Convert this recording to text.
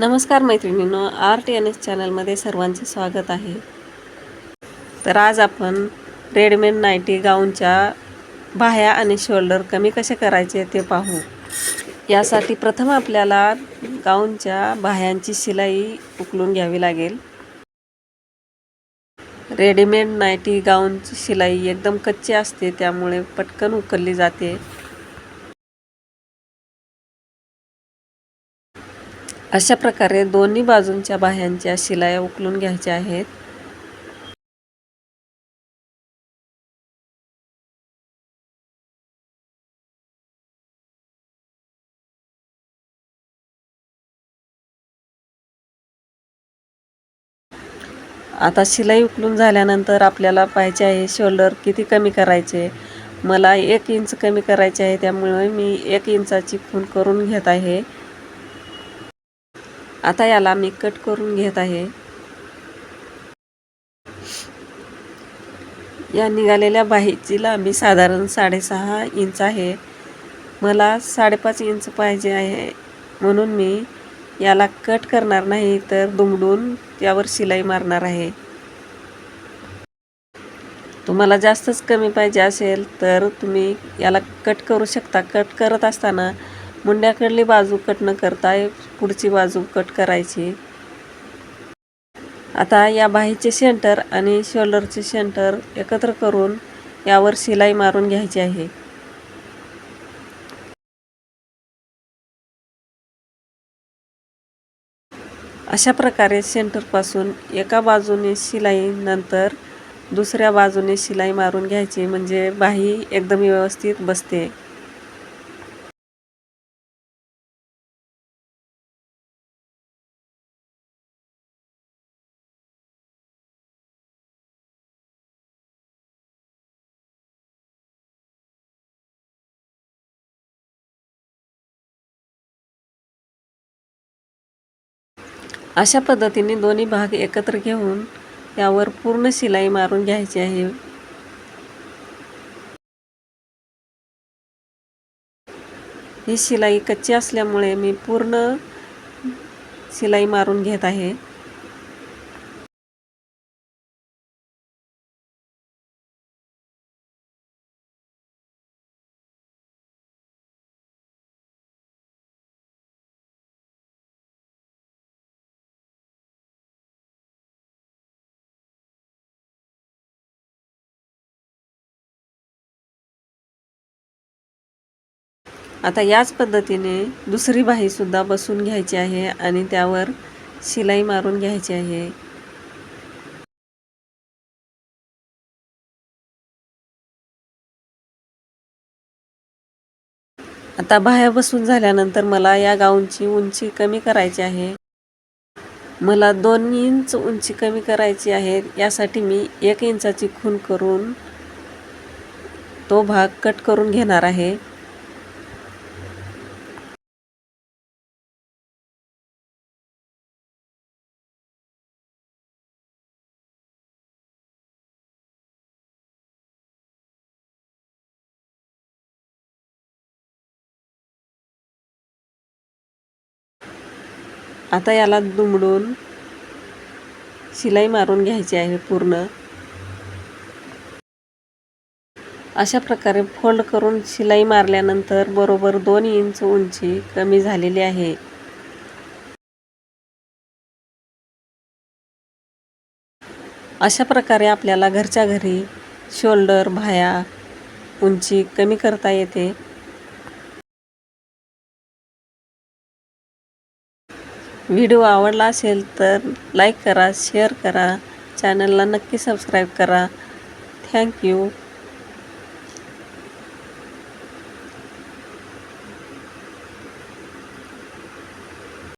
नमस्कार मैत्रिणींनो art N S चॅनलमध्ये सर्वांचे स्वागत आहे. तर आज आपण रेडीमेड नाईटी गाऊनच्या बाह्या आणि शोल्डर कमी कसे करायचे ते पाहू. यासाठी प्रथम आपल्याला गाऊनच्या बाह्यांची शिलाई उकलून घ्यावी लागेल. रेडीमेड नाईटी गाऊनची शिलाई एकदम कच्ची असते त्यामुळे पटकन उकलली जाते. अशा प्रकारे दोन्ही बाजूंच्या बाह्यांच्या शिलाया उकलून घ्यायच्या आहेत. आता शिलाई उकलून झाल्यानंतर आपल्याला पाहिजे आहे शोल्डर किती कमी करायचे? मला एक इंच कमी करायचे आहे त्यामुळे मी एक इंचाची खून करून घेत आहे. आता याला मी कट करून घेत आहे. या निघालेल्या बाहीची लांबी साधारण साडेसहा इंच आहे. मला साडेपाच इंच पाहिजे आहे. म्हणून मी याला कट करणार नाही तर दुमडून त्यावर शिलाई मारणार आहे. तुम्हाला जास्तच कमी पाहिजे असेल तर तुम्ही याला कट करू शकता. कट करत असताना मुंड्याकडली बाजू कट न करता पुढची बाजू कट करायची. आता या बाहीचे सेंटर आणि शोल्डरचे सेंटर एकत्र करून यावर शिलाई मारून घ्यायची आहे. अशा प्रकारे सेंटरपासून एका बाजूने शिलाई नंतर दुसऱ्या बाजूने शिलाई मारून घ्यायची म्हणजे बाही एकदम व्यवस्थित बसते. अशा पद्धतीने दोन्ही भाग एकत्र घेऊन यावर पूर्ण शिलाई मारून घ्यायची आहे. ही शिलाई कच्ची असल्यामुळे मी पूर्ण शिलाई मारून घेत आहे. आता याच पद्धतीने दुसरी बाहीसुद्धा बसून घ्यायची आहे आणि त्यावर शिलाई मारून घ्यायची आहे. आता बाह्या बसून झाल्यानंतर मला या गाऊनची उंची कमी करायची आहे. मला दोन इंच उंची कमी करायची आहे. यासाठी मी एक इंचाची खून करून तो भाग कट करून घेणार आहे. आता याला दुमडून शिलाई मारून घ्यायची आहे पूर्ण. अशा प्रकारे फोल्ड करून शिलाई मारल्यानंतर बरोबर दोन इंच उंची कमी झालेली आहे. अशा प्रकारे आपल्याला घरच्या घरी शोल्डर भाया उंची कमी करता येते. व्हिडिओ आवडला असेल तर लाईक करा शेअर करा चॅनलला नक्की सबस्क्राईब करा. थँक्यू